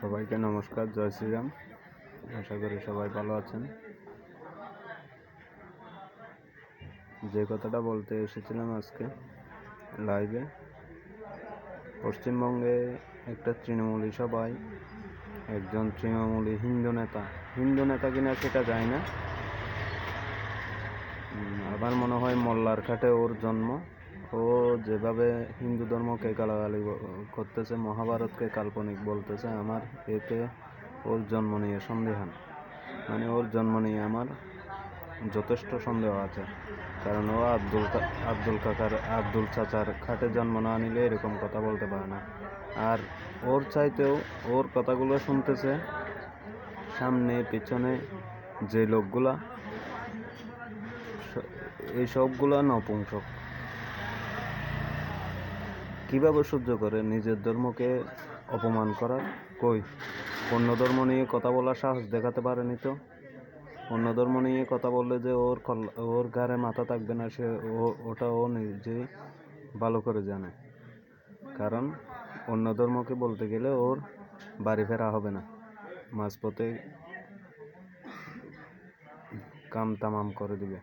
সবাইকে নমস্কার, জয় শ্রীরাম। আশা করি সবাই ভালো আছেন। যে কথাটা বলতে এসেছিলাম আজকে লাইভে পশ্চিমবঙ্গে একটা তৃণমূলী সভায় একজন তৃণমূলী হিন্দু নেতা হিন্দু নেতা কিনা সেটা যায় না। আমার মনে হয় মোল্লার খাটে ওর জন্ম। ও যেভাবে হিন্দু ধর্মকে গালাগালি করতেছে, মহাভারতকে কাল্পনিক বলতেছে, আমার এতে ওর জন্ম নিয়ে সন্দেহান মানে ওর জন্ম নিয়ে আমার যথেষ্ট সন্দেহ আছে। কারণ ও আব্দুল আব্দুল কাকার, আব্দুল চাচার খাটে জন্ম না নিলে এরকম কথা বলতে পারে না। আর ওর চাইতেও ওর কথাগুলো শুনতেছে, সামনে, পিছনে যে লোকগুলা এই সবগুলা নপুংসক। কীভাবে সহ্য করে নিজের ধর্মকে অপমান করার? কই? অন্য ধর্ম নিয়ে কথা বলার সাহস দেখাতে পারেনি তো? অন্য ধর্ম নিয়ে কথা বললে যে ওর ওর গায়ে মাথা থাকবে না, সে ওটা ও নিজেই ভালো করে জানে। কারণ অন্য ধর্মকে বলতে গেলে ওর বাড়ি ফেরা হবে না। মাঝপথে কাম তামাম করে দিবে।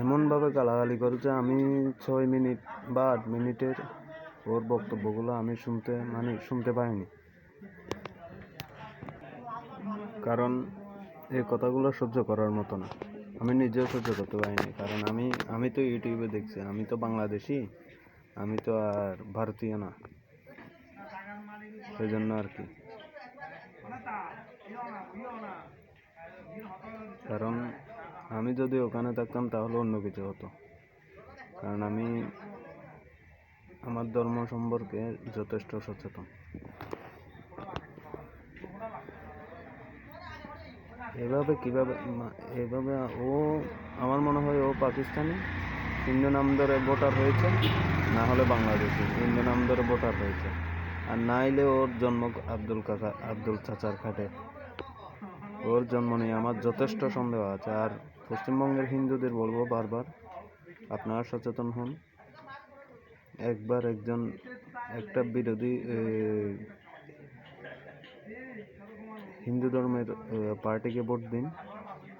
এমনভাবে গালাগালি করে যে আমি ছয় মিনিট বা আট মিনিটের ওর বক্তব্যগুলো আমি শুনতে মানে শুনতে পাইনি। কারণ এই কথাগুলো সহ্য করার মতো না। আমি নিজেও সহ্য করতে পারিনি, কারণ আমি আমি তো ইউটিউবে দেখছি, আমি তো বাংলাদেশি, আমি তো আর ভারতীয় না। সেই জন্য আর কি। কারণ আমি যদি ওখানে থাকতাম, তাহলে অন্য কিছু হতো। কারণ আমি আমার ধর্ম সম্পর্কে যথেষ্ট সচেতন। এভাবে কীভাবে এভাবে ও, আমার মনে হয় ও পাকিস্তানি হিন্দু নাম ধরে ভোটার হয়েছে, না হলে বাংলাদেশি হিন্দু নাম ধরে ভোটার হয়েছে। আর নাইলে ওর জন্ম আব্দুল কাকা, আব্দুল চাচার খাটে ওর জন্ম নিয়ে আমার যথেষ্ট সন্দেহ আছে। আর পশ্চিমবঙ্গের হিন্দুদের বলব বারবার, আপনারা সচেতন হন। একবার একজন, একটা বিরোধী হিন্দু ধর্মের পার্টিকে ভোট দিন।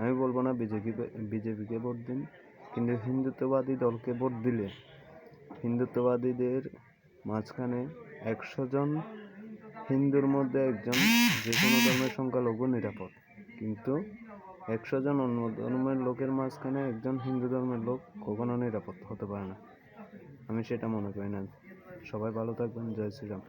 আমি বলব না বিজেপি, বিজেপিকে ভোট দিন, কিন্তু হিন্দুত্ববাদী দলকে ভোট দিলে হিন্দুত্ববাদীদের মাঝখানে একশো জন হিন্দুর মধ্যে একজন যে কোনো ধর্মের সংখ্যালঘু নিরাপদ। কিন্তু একশো জন অন্য ধর্মের লোকের মাঝখানে একজন হিন্দু ধর্মের লোক কখনো নিরাপদ হতে পারে না। আমি সেটা মনে করি না। সবাই ভালো থাকবেন। জয় শ্রীরাম